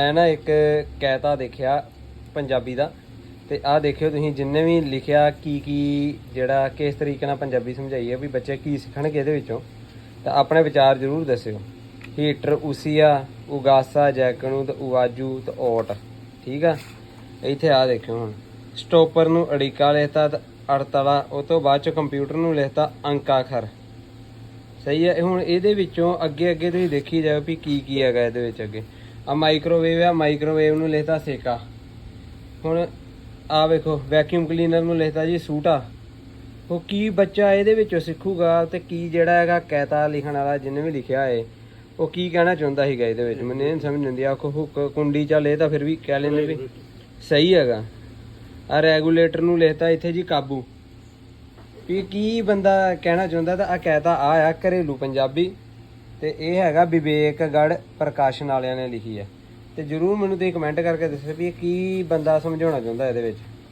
ਮੈਂ ਨਾ ਇੱਕ ਕਹਿਤਾ ਦੇਖਿਆ ਪੰਜਾਬੀ ਦਾ, ਤੇ ਆਹ ਦੇਖਿਓ ਤੁਸੀਂ ਜਿੰਨੇ ਵੀ ਲਿਖਿਆ ਕੀ ਕੀ ਜਿਹੜਾ ਕਿਸ ਤਰੀਕੇ ਨਾਲ ਪੰਜਾਬੀ ਸਮਝਾਈ ਹੈ ਵੀ ਬੱਚੇ ਕੀ ਸਿੱਖਣਗੇ ਇਹਦੇ ਵਿੱਚੋਂ, ਤਾਂ ਆਪਣੇ ਵਿਚਾਰ ਜ਼ਰੂਰ ਦੱਸਿਓ। ਹੀਟਰ ਉਸੀਆ ਉਗਾਸਾ, ਜੈਕਣੂ, ਤੇ ਉਵਾਜੂ, ਤੇ ਓਟ, ਠੀਕ ਆ? ਇੱਥੇ ਆ ਦੇਖਿਓ ਹੁਣ। ਸਟੋਪਰ ਨੂੰ ਅੜਿਕਾ ਲਿਖਤਾ ਤੇ ਅੜਤਲਾ, ਉਹ ਤੋਂ ਬਾਅਦ ਚ ਕੰਪਿਊਟਰ ਨੂੰ ਲਿਖਤਾ ਅੰਕਾਖਰ। ਸਹੀ ਹੈ ਹੁਣ ਇਹਦੇ ਵਿੱਚੋਂ ਅੱਗੇ ਅੱਗੇ ਤੁਸੀਂ ਦੇਖੀ ਜਾਓ ਵੀ ਕੀ ਕੀ ਹੈਗਾ ਇਹਦੇ ਵਿੱਚ ਅੱਗੇ। ਆ ਮਾਈਕ੍ਰੋਵੇਵ ਆ ਮਾਈਕ੍ਰੋਵੇਵ ਨੂੰ ਲਿਖਤਾ ਸੇਕਾ। ਹੁਣ ਆ ਵੇਖੋ ਵੈਕਿਊਮ ਕਲੀਨਰ ਨੂੰ ਲਿਖਤਾ ਜੀ ਸੂਟਾ ਉਹ ਕੀ ਬੱਚਾ ਇਹਦੇ ਵਿੱਚੋਂ ਸਿੱਖੂਗਾ ਤੇ ਕੀ ਜਿਹੜਾ ਹੈਗਾ ਕਹਿਤਾ ਲਿਖਣ ਵਾਲਾ ਜਿਹਨੇ ਵੀ ਲਿਖਿਆ ਏ, ਉਹ ਕੀ ਕਹਿਣਾ ਚਾਹੁੰਦਾ ਸੀਗਾ ਇਹਦੇ ਵਿੱਚ? ਮੈਨੂੰ ਇਹ ਨੀ ਸਮਝ ਨਹੀਂ ਆਉਂਦੀ, ਆਖੋ ਹੁੱਕ ਕੁੰਡੀ ਚੱਲ ਇਹ ਤਾਂ ਫਿਰ ਵੀ ਕਹਿ ਲੈਂਦੇ ਵੀ ਸਹੀ ਹੈਗਾ। ਆ ਰੈਗੂਲੇਟਰ ਨੂੰ ਲਿਖਤਾ ਇੱਥੇ ਜੀ ਕਾਬੂ। ਵੀ ਕੀ ਬੰਦਾ ਕਹਿਣਾ ਚਾਹੁੰਦਾ ਤਾਂ ਆ ਕਹਿਤਾ ਆ ਆ ਘਰੇਲੂ ਪੰਜਾਬੀ। ਤੇ ਇਹ ਹੈਗਾ ਵਿਵੇਕਗੜ ਪ੍ਰਕਾਸ਼ਨ ਵਾਲਿਆਂ ਨੇ ਲਿਖੀ ਹੈ। ਤੇ ਜਰੂਰ ਮੈਨੂੰ ਤੁਸੀਂ ਕਮੈਂਟ ਕਰਕੇ ਦੱਸੋ ਵੀ ਇਹ ਕੀ ਬੰਦਾ ਸਮਝਾਉਣਾ ਚਾਹੁੰਦਾ ਇਹਦੇ ਵਿੱਚ।